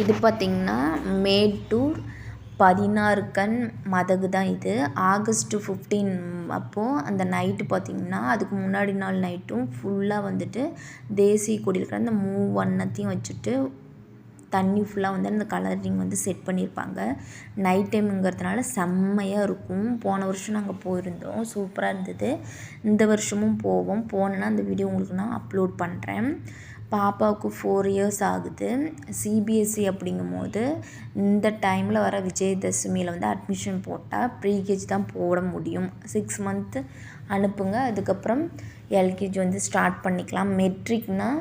இது பார்த்திங்கன்னா மேட்டூர் பதினாறு கண் மதகு தான் இது. ஆகஸ்ட்டு ஃபிஃப்டீன் அப்போது அந்த நைட்டு பார்த்திங்கன்னா அதுக்கு முன்னாடி நாள் நைட்டும் ஃபுல்லாக வந்துட்டு தேசிய கொடியில் இருக்கிற அந்த மூவண்ணத்தையும் வச்சுட்டு தண்ணி ஃபுல்லாக வந்து அந்த கலரிங் வந்து செட் பண்ணியிருப்பாங்க நைட் டைமுங்கிறதுனால செம்மையாக இருக்கும். போன வருஷம் நாங்கள் போயிருந்தோம். சூப்பராக இருந்தது. இந்த வருஷமும் போவோம். போனேன்னா அந்த வீடியோ உங்களுக்கு நான் அப்லோட் பண்ணுறேன் பாப்பாவுக்கு ஃபோர் இயர்ஸ் ஆகுது. சிபிஎஸ்சி அப்படிங்கும் போது இந்த டைமில் வர விஜயதசமியில் வந்து அட்மிஷன் போட்டால் ப்ரீகேஜி தான் போட முடியும். சிக்ஸ் மந்த்து அனுப்புங்க. அதுக்கப்புறம் எல்கேஜி வந்து ஸ்டார்ட் பண்ணிக்கலாம். மெட்ரிக்னால்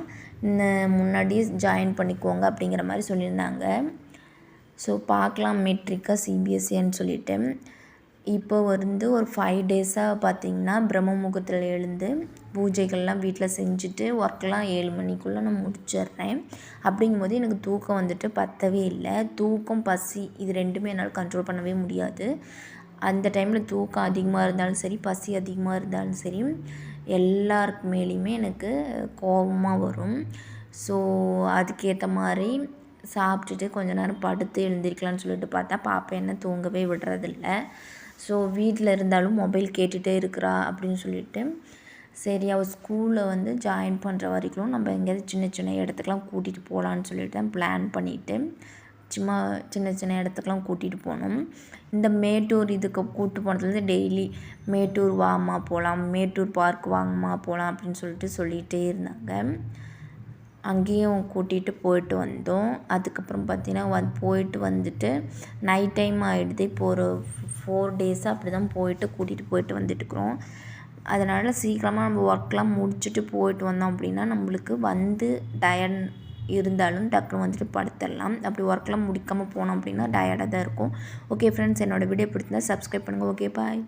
முன்னாடியே ஜாயின் பண்ணிக்கோங்க அப்படிங்கிற மாதிரி சொல்லியிருந்தாங்க. ஸோ பார்க்கலாம். மெட்ரிக்காக சிபிஎஸ்சின்னு சொல்லிவிட்டு இப்போ வந்து ஒரு ஃபைவ் டேஸாக பார்த்திங்கன்னா பிரம்ம முகூர்த்தத்தில் எழுந்து பூஜைகள்லாம் வீட்டில் செஞ்சுட்டு ஒர்க்லாம் ஏழு மணிக்குள்ளே நான் முடிச்சிடுறேன். அப்படிங்கும்போது எனக்கு தூக்கம் வந்துட்டு பத்தவே இல்லை. தூக்கம் பசி இது ரெண்டுமே என்னால் கண்ட்ரோல் பண்ணவே முடியாது. அந்த டைமில் தூக்கம் அதிகமாக இருந்தாலும் சரி பசி அதிகமாக இருந்தாலும் சரி எல்லாருக்கு மேலேயுமே எனக்கு கோபமாக வரும். ஸோ அதுக்கேற்ற மாதிரி சாப்பிட்டுட்டு கொஞ்ச நேரம் படுத்து எழுந்திருக்கலாம்னு சொல்லிட்டு பார்த்தா பாப்பா என்ன தூங்கவே விடுறதில்ல. ஸோ வீட்டில் இருந்தாலும் மொபைல் கேட்டுகிட்டே இருக்கிறா அப்படின்னு சொல்லிட்டு. சரி அவள் ஸ்கூலில் வந்து ஜாயின் பண்ணுற வரைக்கும் நம்ம எங்கேயாவது சின்ன சின்ன இடத்துக்குலாம் கூட்டிகிட்டு போகலான்னு சொல்லிட்டு தான் பிளான் பண்ணிவிட்டு சும்மா சின்ன சின்ன இடத்துக்குலாம் கூட்டிகிட்டு போனோம். இந்த மேட்டூர் இதுக்கு கூப்பிட்டு போனதுலேருந்து டெய்லி மேட்டூர் வாமா போகலாம் மேட்டூர் பார்க் வாங்கம்மா போகலாம் அப்படின்னு சொல்லிட்டு சொல்லிகிட்டே இருந்தாங்க. அங்கேயும் கூட்டிகிட்டு போயிட்டு வந்தோம். அதுக்கப்புறம் பார்த்திங்கன்னா வந் போயிட்டு வந்துட்டு நைட் டைம் ஆகிடுது இப்போ ஒரு ஃபோர் டேஸாக அப்படி தான் போயிட்டு கூட்டிகிட்டு போயிட்டு வந்துட்டுருக்குறோம் அதனால் சீக்கிரமாக நம்ம ஒர்க்லாம் முடிச்சுட்டு போயிட்டு வந்தோம் அப்படின்னா நம்மளுக்கு வந்து டயர்ட் இருந்தாலும் டக்குனு வந்துட்டு படுத்துடலாம். அப்படி ஒர்க்லாம் முடிக்காமல் போனோம் அப்படின்னா டயர்டாக தான் இருக்கும். ஓகே ஃப்ரெண்ட்ஸ் என்னோடய வீடியோ பிடிச்சிருந்தா சப்ஸ்கிரைப் பண்ணுங்கள் ஓகே பாய்